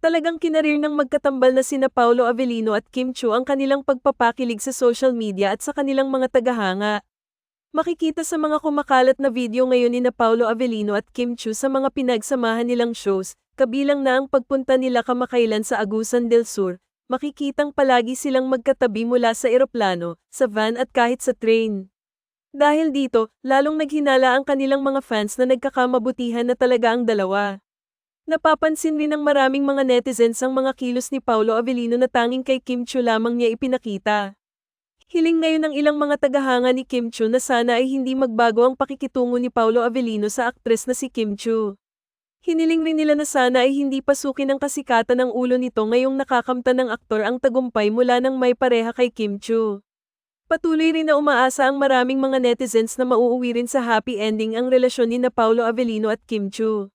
Talagang kinarir ng magkatambal na sina Paolo Avellino at Kim Chu ang kanilang pagpapakilig sa social media at sa kanilang mga tagahanga. Makikita sa mga kumakalat na video ngayon ni na Paolo Avellino at Kim Chu sa mga pinagsamahan nilang shows, kabilang na ang pagpunta nila kamakailan sa Agusan del Sur, makikitang palagi silang magkatabi mula sa eroplano, sa van at kahit sa train. Dahil dito, lalong naghinala ang kanilang mga fans na nagkakamabutihan na talaga ang dalawa. Napapansin rin ng maraming mga netizens ang mga kilos ni Paulo Avellino na tanging kay Kim Chu lamang niya ipinakita. Hiling ngayon ng ilang mga tagahanga ni Kim Chu na sana ay hindi magbago ang pakikitungo ni Paulo Avellino sa aktres na si Kim Chu. Hiniling rin nila na sana ay hindi pasukin ang kasikatan ng ulo nito ngayong nakakamta ng aktor ang tagumpay mula ng may pareha kay Kim Chu. Patuloy rin na umaasa ang maraming mga netizens na mauuwi rin sa happy ending ang relasyon ni na Paulo Avellino at Kim Chu.